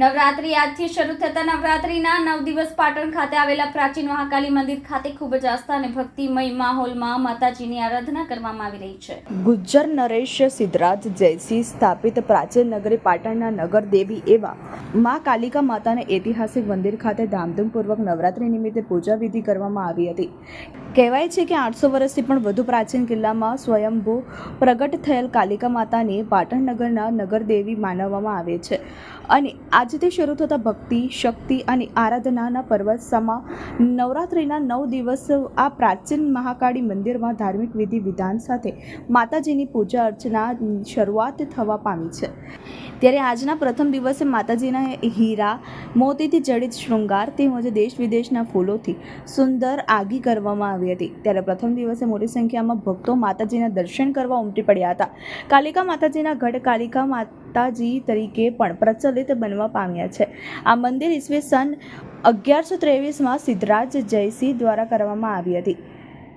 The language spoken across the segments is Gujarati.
નવરાત્રી આજથી શરૂ થતા નવરાત્રીના નવ દિવસ પાટણ ખાતે આવેલા પ્રાચીન મહાકાલી મંદિર ખાતે ખૂબ જ આસ્થા અને ભક્તિમય માહોલમાં માતાજીની આરાધના કરવામાં આવી રહી છે. ગુજ્જર નરેશ સિદ્ધરાજ જયસિંહ સ્થાપિત પ્રાચીન નગરી પાટણના નગર દેવી એવા મા કાલિકા માતાને ઐતિહાસિક મંદિર ખાતે ધામધૂમપૂર્વક નવરાત્રી નિમિત્તે પૂજા વિધિ કરવામાં આવી હતી. કહેવાય છે કે આઠસો વર્ષથી પણ વધુ પ્રાચીન કિલ્લામાં સ્વયંભૂ પ્રગટ થયેલ કાલિકા માતાને પાટણ નગરના નગરદેવી માનવામાં આવે છે. અને આજથી શરૂ થતા ભક્તિ, શક્તિ અને આરાધનાના પર્વ સમા નવરાત્રિના નવ દિવસ આ પ્રાચીન મહાકાળી મંદિરમાં ધાર્મિક વિધિ વિધાન સાથે માતાજીની પૂજા અર્ચના શરૂઆત થવા પામી છે. ત્યારે આજના પ્રથમ દિવસે માતાજીના હીરા, મોતીથી જડિત શૃંગાર તેમજ દેશ વિદેશના ફૂલોથી સુંદર આગી કરવામાં આવી હતી. ત્યારે પ્રથમ દિવસે મોટી સંખ્યામાં ભક્તો માતાજીના દર્શન કરવા ઉમટી પડ્યા હતા. કાલિકા માતાજીના ગઢ કાલિકા માતાજી તરીકે પણ પ્રચલિત બનવા પામ્યા છે. આ મંદિર ઈસવીસન અગિયારસો ત્રેવીસમાં સિદ્ધરાજ જયસિંહ દ્વારા કરવામાં આવી હતી.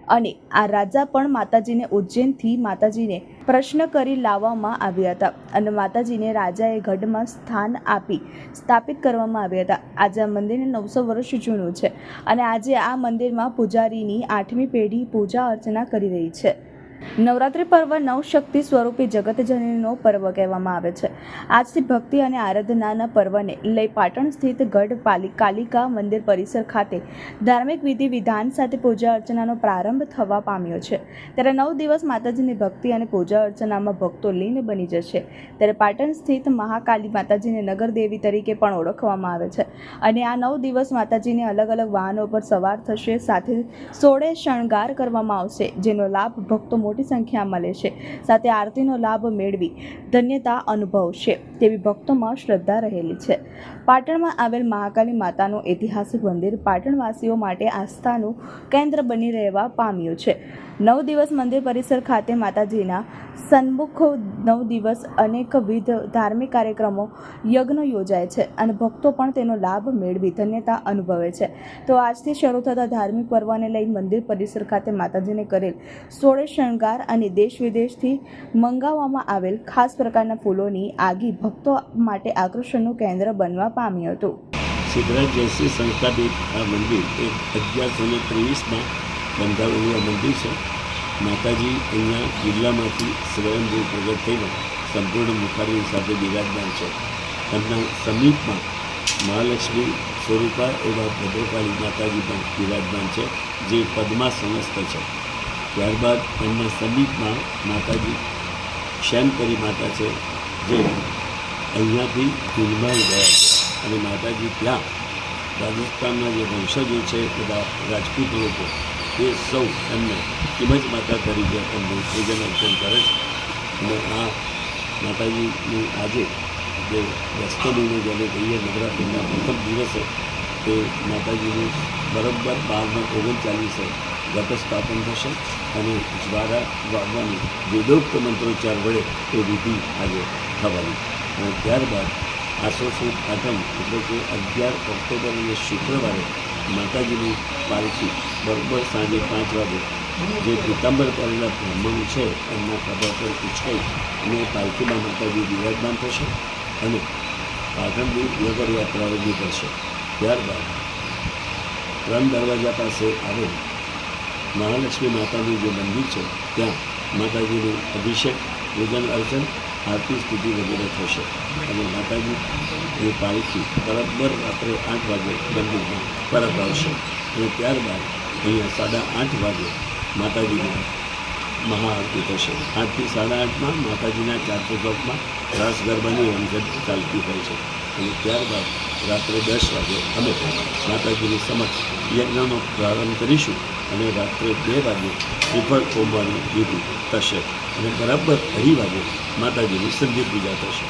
અને આ રાજા પણ માતાજીને ઉજ્જૈનથી માતાજીને પ્રશ્ન કરી લાવવામાં આવ્યા હતા અને માતાજીને રાજાએ ગઢમાં સ્થાન આપી સ્થાપિત કરવામાં આવ્યા હતા. આજે આ મંદિરને નવસો વર્ષ જૂનું છે અને આજે આ મંદિરમાં પૂજારીની આઠમી પેઢી પૂજા અર્ચના કરી રહી છે. નવરાત્રિ પર્વ નવશક્તિ સ્વરૂપી જગતજનનીનો પર્વ કહેવામાં આવે છે. આજથી ભક્તિ અને આરાધનાના પર્વને લઈ પાટણ સ્થિત ગઢ પાલી, કાલિકા મંદિર પરિસર ખાતે ધાર્મિક વિધિ વિધાન સાથે પૂજા અર્ચનાનો પ્રારંભ થવા પામ્યો છે. ત્યારે નવ દિવસ માતાજીની ભક્તિ અને પૂજા અર્ચનામાં ભક્તો લીન બની જશે. ત્યારે પાટણ સ્થિત મહાકાલી માતાજીને નગર દેવી તરીકે પણ ઓળખવામાં આવે છે. અને આ નવ દિવસ માતાજીને અલગ અલગ વાહનો પર સવાર થશે. સાથે સોળે શણગાર કરવામાં આવશે, જેનો લાભ ભક્તો મોટી સંખ્યામાં છે. સાથે આરતીનો લાભ મેળવી ધન્યતા અનુભવશે તેવી ભક્તોમાં શ્રદ્ધા રહેલી છે. પાટણમાં આવેલ મહાકાલી માતાનું ઐતિહાસિક મંદિર પાટણવાસીઓ માટે આસ્થાનું કેન્દ્ર બની રહેવા પામ્યું છે. નવ દિવસ મંદિર પરિસર ખાતે માતાજીના સન્મુખ નવ દિવસ અનેકવિધ ધાર્મિક કાર્યક્રમો, યજ્ઞ યોજાય છે અને ભક્તો પણ તેનો લાભ મેળવી ધન્યતા અનુભવે છે. તો આજથી શરૂ થતા ધાર્મિક પર્વને લઈ મંદિર પરિસર ખાતે માતાજીને કરેલ સોળે શણગાર અને દેશ વિદેશથી મંગાવવામાં આવેલ ખાસ પ્રકારના ફૂલોની આગી ભક્તો માટે આકર્ષણનું કેન્દ્ર બનવા પામ્યું હતું. સિદ્ધરાજ જયસિંહ સંસ્થાપિત આ મંદિર એ અગિયારસો ને ત્રેવીસમાં બંધાવેલું આ મંદિર છે. માતાજી અહીંયા જિલ્લામાંથી સ્વયંભૂ પ્રગટ થઈને સંપૂર્ણ મુખારી સાથે બિરાજમાન છે. એમના સમીપમાં મહાલક્ષ્મી સ્વરૂપા એવા ભદ્રકાળી માતાજી પણ બિરાજમાન છે, જે પદ્મા સમસ્ત છે. ત્યારબાદ એમના સમીપમાં માતાજી શ્યામકરી માતા છે, જે અહીંયાથી દિલમાં ગયા છે. અને માતાજી ત્યાં રાજસ્થાનના જે વંશજો છે, બધા રાજપૂત લોકો, એ સૌ એમને કિંમત માતા તરીકે એમનું પૂજન અર્ચન કરે છે. અને આ માતાજીનું આજે જે દસ્તમીને જેને કહીએ નવરાત્રિના પ્રથમ દિવસે તે માતાજીનું બરાબર બારને ઓગણચાલીસે ઘટ સ્થાપન થશે અને જ્વારા વાવવાની વેદોક્ત મંત્રોચ્ચાર વડે એ વિધિ આજે થવાની. અને ત્યારબાદ આસો સુદ આઠમ એટલે કે અગિયાર ઓક્ટોબર અને શુક્રવારે માતાજીની પાલખી બરોબર સાંજે પાંચ વાગે. જે પીતાંબર કરેલા બ્રાહ્મણો છે, એમના ખભા પર ઉચકાઈ અને પાલખીમાં માતાજી બિરાજમાન થશે અને પાટણની નગર યાત્રા રજૂ કરશે. ત્યારબાદ ત્રણ દરવાજા પાસે આવેલ મહાલક્ષ્મી માતાનું જે મંદિર છે, ત્યાં માતાજીનું અભિષેક પૂજન અર્ચન, આરતી, સ્તુતિ વગેરે થશે. અને માતાજી એ પાલખી બરાબર રાત્રે આઠ વાગે મંદિરમાં પરત આવશે અને ત્યારબાદ અહીંયા સાડા આઠ વાગે માતાજીની મહાઆરતી થશે. આઠથી સાડા આઠમાં માતાજીના ચારસો ચોકમાં રાસ ગરબાની રમઝટ ચાલતી હોય છે. અને ત્યારબાદ રાત્રે દસ વાગે અમે માતાજીની સમક્ષ યજ્ઞનો પ્રારંભ કરીશું અને રાત્રે બે વાગે શ્રીફળ કોમવાનું વિધિ થશે અને બરાબર અઢી વાગે માતાજીની સંધિ પૂજા થશે.